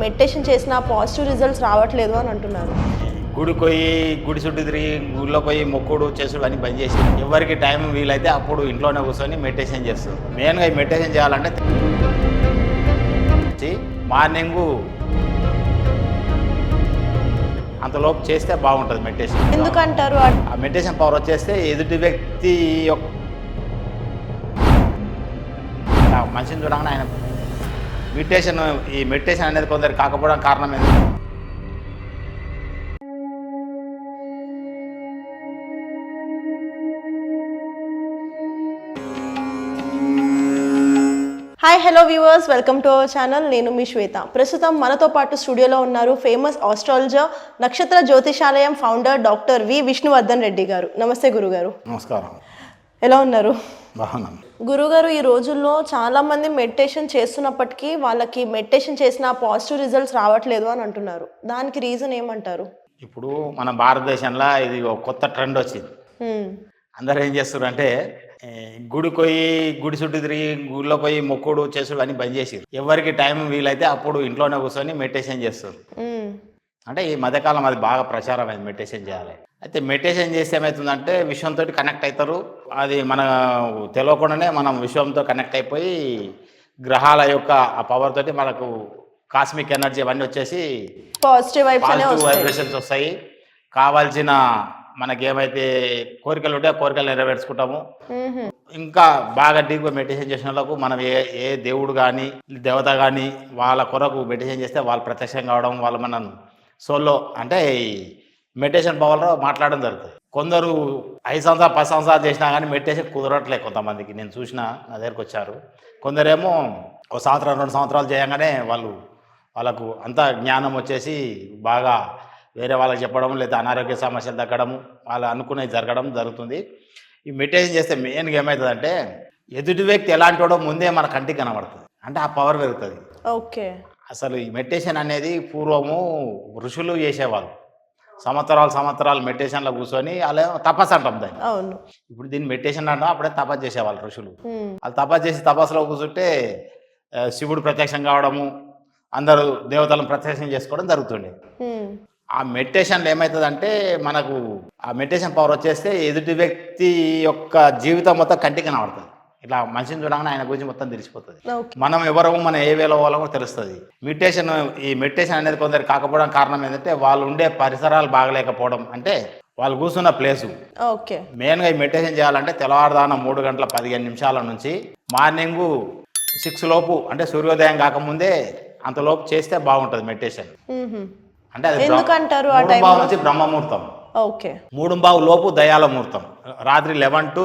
Meditation చేసిన positive results రావట్లేదు అని అంటున్నారు. గుడి పోయి గుడి చుట్టూ తిరిగి గుడిలో పోయి మొక్కుడు చేసుడు అన్ని బంద్ చేసి ఎవరికి టైం వీలైతే అప్పుడు ఇంట్లోనే కూర్చొని మెడిటేషన్ చేస్తారు. మెయిన్గా ఈ మెడిటేషన్ చేయాలంటే మార్నింగ్ అంతలోపు చేస్తే బాగుంటుంది మెడిటేషన్. ఎందుకంటారు ఆ మెడిటేషన్ పవర్ వచ్చేస్తే ఎదుటి వ్యక్తి యొక్క మనిషిని చూడగానే ఆయన మెడిటేషన్ ఈ మెడిటేషన్ అనేది కొందరు కాకపోవడం కారణం ఏంటి hi hello viewers welcome to our channel నేను మీ శ్వేత. ప్రస్తుతం మనతో పాటు స్టూడియోలో ఉన్నారు ఫేమస్ ఆస్ట్రాలజర్ నక్షత్ర జ్యోతిషాలయం founder doctor V Vishnuvardhan Reddy గారు. నమస్తే గురుగారు. నమస్కారం. ఎలా ఉన్నారు? గురుగారు ఈ రోజుల్లో చాలా మంది మెడిటేషన్ చేస్తున్నప్పటికీ వాళ్ళకి మెడిటేషన్ చేసిన పాజిటివ్ రిజల్ట్స్ రావట్లేదు అని అంటున్నారు. దానికి రీజన్ ఏమంటారు? ఇప్పుడు మన భారతదేశంలో ఇది ఒక కొత్త ట్రెండ్ వచ్చింది. అందరూ ఏం చేస్తారు అంటే గుడి పోయి గుడి చుట్టూ తిరిగి గుడిలో పోయి మొక్కుడు చేసుడు అన్ని బంద్ చేసి ఎవరికి టైం వీలైతే అప్పుడు ఇంట్లోనే కూర్చొని మెడిటేషన్ చేస్తారు. అంటే ఈ మధ్యకాలం అది బాగా ప్రచారం అయింది మెడిటేషన్ చేయాలి. అయితే మెడిటేషన్ చేస్తే ఏమవుతుందంటే విశ్వంతో కనెక్ట్ అవుతారు అది మన తెలియకుండానే మనం విశ్వంతో కనెక్ట్ అయిపోయి గ్రహాల యొక్క ఆ పవర్ తోటి మనకు కాస్మిక్ ఎనర్జీ అవన్నీ వచ్చేసి పాజిటివ్ వైబ్రేషన్స్ వస్తాయి. కావాల్సిన మనకి ఏమైతే కోరికలు ఉంటే కోరికలు నెరవేర్చుకుంటాము. ఇంకా బాగా డీప్గా మెడిటేషన్ చేసిన వాళ్ళకు మనం ఏ ఏ దేవుడు కానీ దేవత కానీ వాళ్ళ కొరకు మెడిటేషన్ చేస్తే వాళ్ళు ప్రత్యక్షం కావడం వాళ్ళు మనం సోలో అంటే ఈ మెడిటేషన్ పవర్లో మాట్లాడడం జరుగుతుంది. కొందరు ఐదు సంవత్సరాలు పది సంవత్సరాలు చేసినా కానీ మెడిటేషన్ కుదరట్లేదు కొంతమందికి. నేను చూసిన నా దగ్గరకు వచ్చారు. కొందరేమో ఒక సంవత్సరం రెండు సంవత్సరాలు చేయగానే వాళ్ళు వాళ్ళకు అంత జ్ఞానం వచ్చేసి బాగా వేరే వాళ్ళకి చెప్పడం లేదా అనారోగ్య సమస్యలు తగ్గడము వాళ్ళు అనుకునేది జరగడం జరుగుతుంది. ఈ మెడిటేషన్ చేస్తే మెయిన్గా ఏమవుతుందంటే ఎదుటి వ్యక్తి ఎలాంటి వాడో ముందే మన కంటికి కనబడుతుంది. అంటే ఆ పవర్ పెరుగుతుంది. ఓకే. అసలు ఈ మెడిటేషన్ అనేది పూర్వము ఋషులు చేసేవాళ్ళు. సంవత్సరాలు సంవత్సరాలు మెడిటేషన్లో కూర్చొని అలా తపస్సు అంటాం దాన్ని. అవును. ఇప్పుడు దీన్ని మెడిటేషన్ అంటాం అప్పుడే తపస్సు చేసేవాళ్ళు ఋషులు. వాళ్ళు తపస్సు చేసి తపస్సులో కూర్చుంటే శివుడు ప్రత్యక్షం కావడము అందరూ దేవతలను ప్రత్యక్షం చేసుకోవడం జరుగుతుండే. ఆ మెడిటేషన్లో ఏమవుతుందంటే మనకు ఆ మెడిటేషన్ పవర్ వచ్చేస్తే ఎదుటి వ్యక్తి యొక్క జీవితం మొత్తం కంటికి కనబడుతుంది. ఇట్లా మనిషిని చూడగానే ఆయన గురించి మొత్తం తెలిసిపోతుంది. మనం ఎవరము మనం ఏ వేలో వాళ్ళమో తెలుస్తుంది. మెడిటేషన్ ఈ మెడిటేషన్ అనేది కొందరు కాకపోవడం కారణం ఏంటంటే వాళ్ళు ఉండే పరిసరాలు బాగలేకపోవడం. అంటే వాళ్ళు కూర్చున్న ప్లేసు ఓకే. మెయిన్గా ఈ మెడిటేషన్ చేయాలంటే తెల్లవారుదాన మూడు గంటల పదిహేను నిమిషాల నుంచి మార్నింగు సిక్స్ లోపు అంటే సూర్యోదయం కాకముందే అంతలోపు చేస్తే బాగుంటుంది మెడిటేషన్. అంటే అది ఎందుకంటారు నుంచి బ్రహ్మముహూర్తం. ఓకే. మూడు బావు లోపు దయాల ముహూర్తం. రాత్రి లెవెన్ టు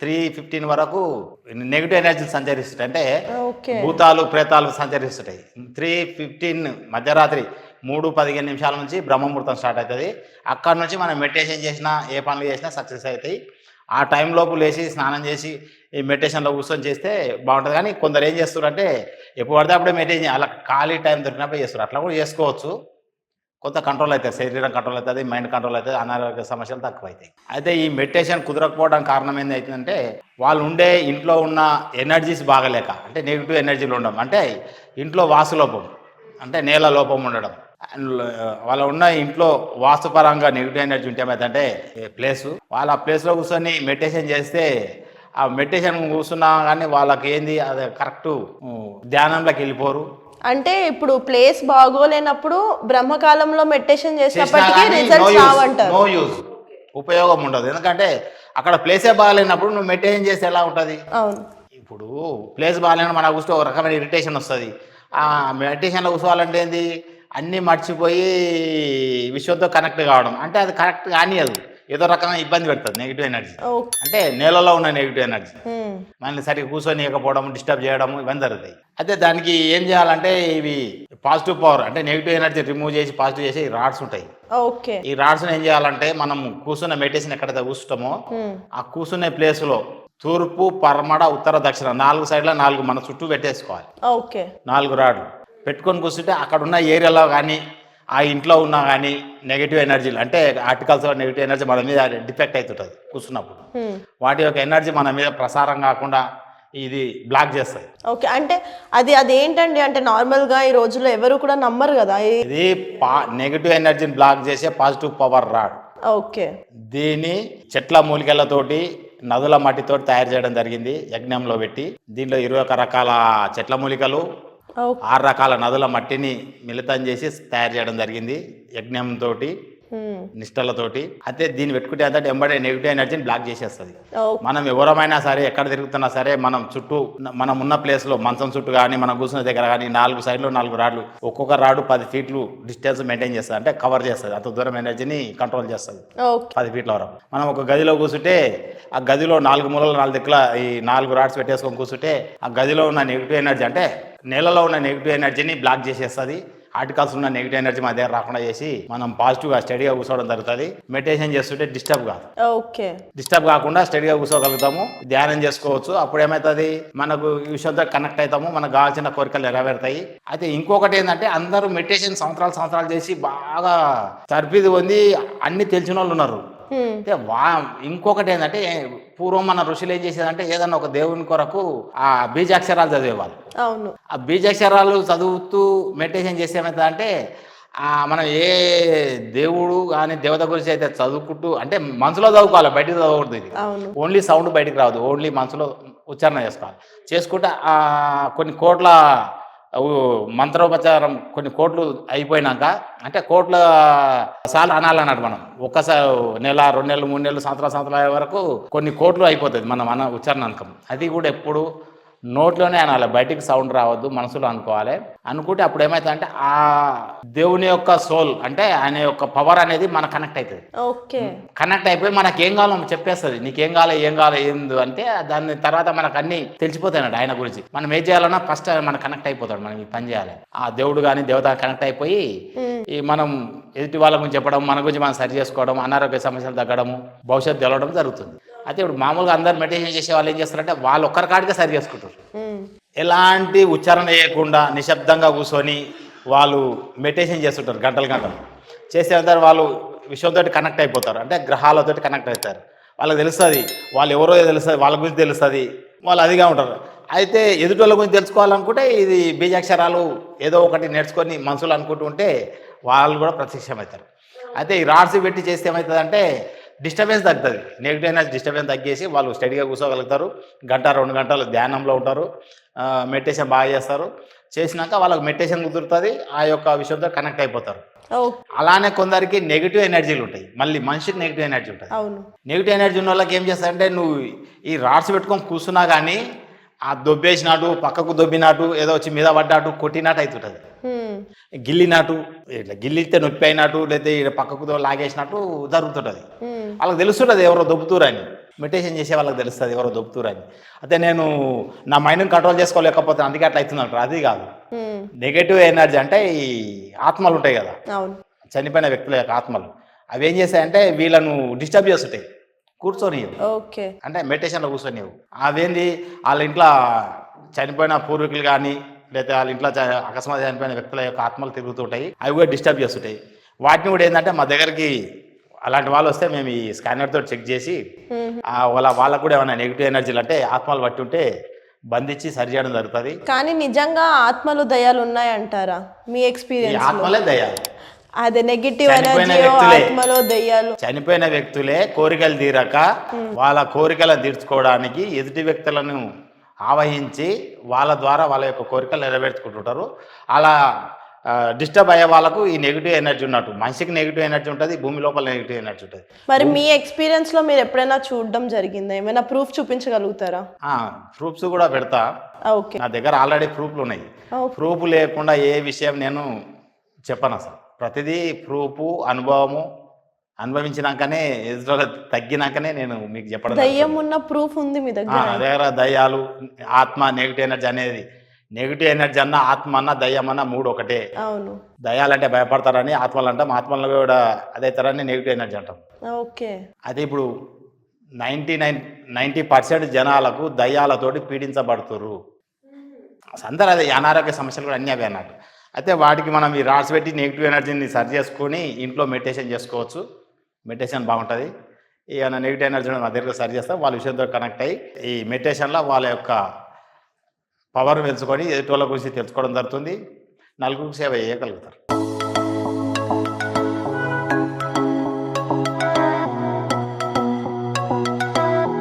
త్రీ ఫిఫ్టీన్ వరకు నెగిటివ్ ఎనర్జీలు సంచరిస్తాయి అంటే భూతాలు ప్రేతాలు సంచరిస్తుంటాయి. త్రీ ఫిఫ్టీన్ మధ్యరాత్రి మూడు పదిహేను నిమిషాల నుంచి బ్రహ్మముహూర్తం స్టార్ట్ అవుతుంది. అక్కడ నుంచి మనం మెడిటేషన్ చేసినా ఏ పనులు చేసినా సక్సెస్ అవుతాయి. ఆ టైం లోపు లేచి స్నానం చేసి ఈ మెడిటేషన్లో కూర్చొని చేస్తే బాగుంటుంది. కానీ కొందరు ఏం చేస్తారంటే ఎప్పుడు పడితే అప్పుడే మెడిటేషన్ అలా ఖాళీ టైం దొరికినప్పుడు చేస్తారు అట్లా కూడా చేసుకోవచ్చు. కొంత కంట్రోల్ అవుతుంది శరీరం కంట్రోల్ అవుతుంది మైండ్ కంట్రోల్ అవుతుంది అనారోగ్య సమస్యలు తక్కువ అవుతాయి అయితే ఈ మెడిటేషన్ కుదరకపోవడం కారణం ఏంటంటే వాళ్ళు ఉండే ఇంట్లో ఉన్న ఎనర్జీస్ బాగలేక అంటే నెగిటివ్ ఎనర్జీలు ఉండడం అంటే ఇంట్లో వాసు లోపం అంటే నేల లోపం ఉండడం. అండ్ వాళ్ళ ఉన్న ఇంట్లో వాస్తుపరంగా నెగిటివ్ ఎనర్జీ ఉంటే ఏమైందంటే ప్లేసు వాళ్ళ ఆ ప్లేస్లో కూర్చొని మెడిటేషన్ చేస్తే ఆ మెడిటేషన్ కూర్చున్నా కానీ వాళ్ళకి ఏంది అది కరెక్ట్ ధ్యానంలోకి వెళ్ళిపోరు. అంటే ఇప్పుడు ప్లేస్ బాగోలేనప్పుడు బ్రహ్మకాలంలో మెడిటేషన్ చేసినప్పటికీ రిజల్ట్స్ నో రావంటారు. ఉపయోగం ఉండదు. ఎందుకంటే అక్కడ ప్లేసే బాగాలేనప్పుడు నువ్వు మెయింటైన్ చేస్తే ఎలా ఉంటుంది? అవును. ఇప్పుడు ప్లేస్ బాగాలేని మనకు కూర్చో ఒక రకమైన ఇరిటేషన్ వస్తుంది. ఆ మెడిటేషన్లో కూర్చోవాలంటే ఏంది? అన్నీ మర్చిపోయి విశ్వంతో కనెక్ట్ కావడం. అంటే అది కరెక్ట్ కానియదు. ఏదో రకమైన ఇబ్బంది పెడుతుంది నెగిటివ్ ఎనర్జీ అంటే నేలలో ఉన్న నెగిటివ్ ఎనర్జీ హ్మ్. మనల్ని సరిగ్గా కూర్చొనియకపోవడం డిస్టర్బ్ చేయడం ఇవన్నీ జరుగుతాయి. అయితే దానికి ఏం చేయాలంటే ఇవి పాజిటివ్ పవర్ అంటే నెగిటివ్ ఎనర్జీ రిమూవ్ చేసి పాజిటివ్ చేసి రాడ్స్ ఉంటాయి. ఓకే ఈ రాడ్స్ని ఏం చేయాలంటే మనం కూర్చున్న మెడిటేషన్ ఎక్కడైతే కూర్చుంటామో హ్మ్. ఆ కూర్చునే ప్లేస్లో తూర్పు పరమడ ఉత్తర దక్షిణ నాలుగు సైడ్ల నాలుగు మన చుట్టూ పెట్టేసుకోవాలి. ఓకే నాలుగు రాడ్లు. పెట్టుకొని కూర్చుంటే అక్కడ ఉన్న ఏరియాలో కానీ ఆ ఇంట్లో ఉన్నా కానీ నెగిటివ్ ఎనర్జీలు అంటే ఆర్టికల్స్ నెగిటివ్ ఎనర్జీ మన మీద డిఫెక్ట్ అవుతుంటుంది కూర్చున్నప్పుడు. హ్మ్. వాటి యొక్క ఎనర్జీ మన మీద ప్రసారం కాకుండా ఇది బ్లాక్ చేస్తాయి ఓకే అంటే అది అది ఏంటండి అంటే నార్మల్గా ఈ రోజుల్లో ఎవరు కూడా నమ్మరు కదా? ఇది పా నెగిటివ్ ఎనర్జీని బ్లాక్ చేసే పాజిటివ్ పవర్ రాడ్ ఓకే దీన్ని చెట్ల మూలికలతోటి నదుల మట్టితోటి తయారు చేయడం జరిగింది యజ్ఞంలో పెట్టి. దీనిలో ఇరవై ఒక రకాల చెట్ల మూలికలు ఆరు రకాల నదుల మట్టిని మిళితం చేసి తయారు చేయడం జరిగింది. యజ్ఞంతో. నిష్టలతోటి అయితే దీన్ని పెట్టుకుంటే అంటే ఎంబడే నెగిటివ్ ఎనర్జీని బ్లాక్ చేసేస్తుంది. మనం ఎవరమైనా సరే ఎక్కడ తిరుగుతున్నా సరే మనం చుట్టూ మనం ఉన్న ప్లేస్లో మంచం చుట్టూ కానీ మనం కూర్చున్న దగ్గర కానీ నాలుగు సైడ్లు నాలుగు రాడ్లు ఒక్కొక్క రాడు పది ఫీట్లు డిస్టెన్స్ మెయింటైన్ చేస్తుంది. అంటే కవర్ చేస్తుంది. అంత దూరం ఎనర్జీని కంట్రోల్ చేస్తుంది. పది ఫీట్ల వరకు. మనం ఒక గదిలో కూర్చుంటే ఆ గదిలో నాలుగు మూలలు నాలుగు దిక్కుల ఈ నాలుగు రాడ్స్ పెట్టేసుకొని కూర్చుంటే ఆ గదిలో ఉన్న నెగిటివ్ ఎనర్జీ అంటే నేలలో ఉన్న నెగిటివ్ ఎనర్జీని బ్లాక్ చేసేస్తుంది. ఆర్టికల్స్ ఉన్న నెగిటివ్ ఎనర్జీ మన దగ్గర రాకుండా చేసి మనం పాజిటివ్గా స్టడీగా కూర్చోవడం జరుగుతుంది. మెడిటేషన్ చేస్తుంటే డిస్టర్బ్ కాదు. ఓకే. డిస్టర్బ్ కాకుండా స్టడీగా కూర్చోగలుగుతాము. ధ్యానం చేసుకోవచ్చు. అప్పుడు ఏమవుతుంది మనకు ఈ విషయంతో కనెక్ట్ అవుతాము. మనకు కావాల్సిన కోరికలు నెరవేరుతాయి. అయితే ఇంకొకటి ఏంటంటే అందరూ మెడిటేషన్ సంవత్సరాలు సంవత్సరాలు చేసి బాగా తర్ఫీదు పొంది అన్ని తెలిసిన వాళ్ళు ఉన్నారు. అయితే వా ఇంకొకటి ఏంటంటే పూర్వం మన ఋషులు ఏం చేసేదంటే ఏదన్నా ఒక దేవుని కొరకు ఆ బీజాక్షరాలు చదివేవాళ్ళు. అవును. ఆ బీజాక్షరాలు చదువుతూ మెడిటేషన్ చేస్తే ఏమవుతుందంటే ఆ మనం ఏ దేవుడు కానీ దేవత గురించి అయితే చదువుకుంటూ అంటే మనసులో చదువుకోవాలి బయటికి చదవకూడదు ఇది. ఓన్లీ సౌండ్ బయటికి రాదు ఓన్లీ మనసులో ఉచ్చారణ చేసుకోవాలి. చేసుకుంటే కొన్ని కోట్ల మంత్రోపచారం కొన్ని కోట్లు అయిపోయినాక అంటే కోట్ల సార్లు అనాలన్నట్టు మనం. ఒక్కసారి నెల రెండు నెలలు మూడు నెలలు సంవత్సరాల సంవత్సరాల అయ్యే వరకు కొన్ని కోట్లు అయిపోతుంది మనం అన్న ఉచ్చారణ అనకం అది కూడా ఎప్పుడు నోట్లోనే అనాలి. బయటికి సౌండ్ రావద్దు మనసులో అనుకోవాలి. అనుకుంటే అప్పుడు ఏమవుతుందంటే ఆ దేవుని యొక్క సోల్ అంటే ఆయన యొక్క పవర్ అనేది మనకు కనెక్ట్ అవుతుంది. ఓకే. కనెక్ట్ అయిపోయి మనకి ఏం కావాలో చెప్పేస్తుంది. నీకేం కావాలి ఏం కావాలి ఏంది అంటే దాని తర్వాత మనకు అన్ని తెలిసిపోతాయి ఆయన గురించి. మనం ఏం చేయాలన్నా ఫస్ట్ మనకు కనెక్ట్ అయిపోతాడు. మనం ఈ పని చేయాలి. ఆ దేవుడు కానీ దేవత కనెక్ట్ అయిపోయి. ఈ మనం ఎదుటి వాళ్ళ గురించి చెప్పడం మన గురించి మనం సరి చేసుకోవడం అనారోగ్య సమస్యలు తగ్గడము భవిష్యత్తు తెలవడం జరుగుతుంది. అయితే ఇప్పుడు మామూలుగా అందరు మెడిటేషన్ చేసే వాళ్ళు ఏం చేస్తారంటే వాళ్ళు ఒక్కరి కాడికే సరి చేసుకుంటారు. ఎలాంటి ఉచ్చారణ చేయకుండా నిశ్శబ్దంగా కూర్చొని వాళ్ళు మెడిటేషన్ చేస్తుంటారు గంటలు గంటలు. చేసే తర్వాత వాళ్ళు విశ్వంతో కనెక్ట్ అయిపోతారు. అంటే గ్రహాలతో కనెక్ట్ అవుతారు. వాళ్ళకి తెలుస్తుంది వాళ్ళు ఎవరో తెలుస్తుంది వాళ్ళ గురించి తెలుస్తుంది వాళ్ళు అదిగా ఉంటారు. అయితే ఎదుటి వాళ్ళ గురించి తెలుసుకోవాలనుకుంటే ఇది బీజాక్షరాలు ఏదో ఒకటి నేర్చుకొని మనుషులు అనుకుంటూ ఉంటే వాళ్ళు కూడా ప్రత్యక్షమవుతారు. అయితే ఈ రాడ్స్ పెట్టి చేస్తే ఏమవుతుందంటే డిస్టర్బెన్స్ తగ్గుతుంది. నెగిటివ్ ఎనర్జీ డిస్టర్బెన్స్ తగ్గేసి వాళ్ళు స్టడీగా కూర్చోగలుగుతారు. గంట రెండు గంటలు ధ్యానంలో ఉంటారు. మెడిటేషన్ బాగా చేస్తారు. చేసినాక వాళ్ళకి మెడిటేషన్ కుదురుతుంది. ఆ యొక్క విషయంతో కనెక్ట్ అయిపోతారు. అలానే కొందరికి నెగిటివ్ ఎనర్జీలు ఉంటాయి. మళ్ళీ మనిషికి నెగిటివ్ ఎనర్జీ ఉంటుంది అవును. నెగిటివ్ ఎనర్జీ ఉన్న వాళ్ళకి ఏం చేస్తారంటే నువ్వు ఈ రాడ్స్ పెట్టుకొని కూర్చున్నా కానీ ఆ దొబ్బేసినట్టు పక్కకు దొబ్బినట్టు ఏదో వచ్చి మీద పడ్డాటు కొట్టినట్టు అవుతుంటుంది. గిల్లినట్టు ఇట్లా గిల్లితే నొప్పి అయినట్టు లేకపోతే పక్కకు లాగేసినట్టు జరుగుతుంటుంది. వాళ్ళకి తెలుస్తుంటుంది ఎవరో దొబ్బుతురని. మెడిటేషన్ చేసే వాళ్ళకి తెలుస్తుంది ఎవరో దొబ్బుతురని. అయితే నేను నా మైండ్ని కంట్రోల్ చేసుకోలేకపోతే అందుకే అట్లా అవుతుంది అది కాదు. నెగటివ్ ఎనర్జీ అంటే ఈ ఆత్మలు ఉంటాయి కదా. చనిపోయిన వ్యక్తుల యొక్క ఆత్మలు. అవి ఏం చేస్తాయంటే వీళ్ళను డిస్టర్బ్ చేస్తుంటాయి. కూర్చొని ఓకే. అంటే మెడిటేషన్లో కూర్చొని అవేంది? వాళ్ళ ఇంట్లో చనిపోయిన పూర్వీకులు కానీ లేకపోతే వాళ్ళ ఇంట్లో అకస్మాత్ చనిపోయిన వ్యక్తుల యొక్క ఆత్మలు తిరుగుతుంటాయి. అవి కూడా డిస్టర్బ్ చేస్తుంటాయి. వాటిని కూడా ఏంటంటే మా దగ్గరికి అలాంటి వాళ్ళు వస్తే మేము ఈ స్కానర్ తోటి చెక్ చేసి వాళ్ళ వాళ్ళకు కూడా ఏమైనా నెగిటివ్ ఎనర్జీలు అంటే ఆత్మలు పట్టి ఉంటే బంధించి సరి చేయడం జరుగుతుంది. కానీ నిజంగా ఆత్మలు దయాలు ఉన్నాయంటారా మీ ఎక్స్పీరియన్స్ ఆత్మలే దయాలు. అదే నెగిటివ్. ఆత్మలో దయ్యాలు చనిపోయిన వ్యక్తులే కోరికలు తీరక వాళ్ళ కోరికలను తీర్చుకోవడానికి ఎదుటి వ్యక్తులను ఆవహించి వాళ్ళ ద్వారా వాళ్ళ యొక్క కోరికలు నెరవేర్చుకుంటుంటారు. అలా డిస్టర్బ్ అయ్యే వాళ్ళకు ఈ నెగిటివ్ ఎనర్జీ ఉన్నట్టు మనిషికి నెగిటివ్ ఎనర్జీ ఉంటుంది భూమి లోపల నెగిటివ్ ఎనర్జీ ఉంటుంది. మరి మీ ఎక్స్పీరియన్స్లో మీరు ఎప్పుడైనా చూడడం జరిగిందా? ఏమైనా ప్రూఫ్ చూపించగలుగుతారా? ప్రూఫ్స్ కూడా పెడతా. ఓకే. నా దగ్గర ఆల్రెడీ ప్రూఫ్లు ఉన్నాయి. ప్రూఫ్ లేకుండా ఏ విషయం నేను చెప్పను అసలు. ప్రతిదీ ప్రూఫ్ అనుభవము అనుభవించినాకనే ఎదురు తగ్గినాకనే నేను మీకు చెప్పడం దయ్యం ఉన్న ప్రూఫ్ ఉంది మీ దగ్గర. నా దగ్గర దయ్యాలు ఆత్మ నెగిటివ్ ఎనర్జీ అనేది. నెగిటివ్ ఎనర్జీ అన్న ఆత్మ అన్న దయ్యం అన్న మూడు ఒకటే. అవును. దయ్యాలంటే భయపడతారని ఆత్మలు అంటాం ఆత్మలను కూడా అదే తరాన్ని నెగిటివ్ ఎనర్జీ అంటాం. ఓకే. అదే ఇప్పుడు నైంటీ నైన్ నైంటీ పర్సెంట్ జనాలకు దయ్యాలతోటి పీడించబడుతురు అందరూ అదే అనారోగ్య సమస్యలు కూడా అన్నీ అవే అన్నట్టు. అయితే వాటికి మనం ఈ రాడ్స్ పెట్టి నెగిటివ్ ఎనర్జీని సరి చేసుకొని ఇంట్లో మెడిటేషన్ చేసుకోవచ్చు. మెడిటేషన్ బాగుంటుంది. ఏమైనా నెగిటివ్ ఎనర్జీ నా దగ్గర సరి చేస్తాం వాళ్ళ విషయంతో కనెక్ట్ అయ్యి ఈ మెడిటేషన్లో వాళ్ళ యొక్క పవర్ పెంచుకొని ఎదుటి వాళ్ళ గురించి తెలుసుకోవడం జరుగుతుంది. నలుగురికి సేవ చేయగలుగుతారు.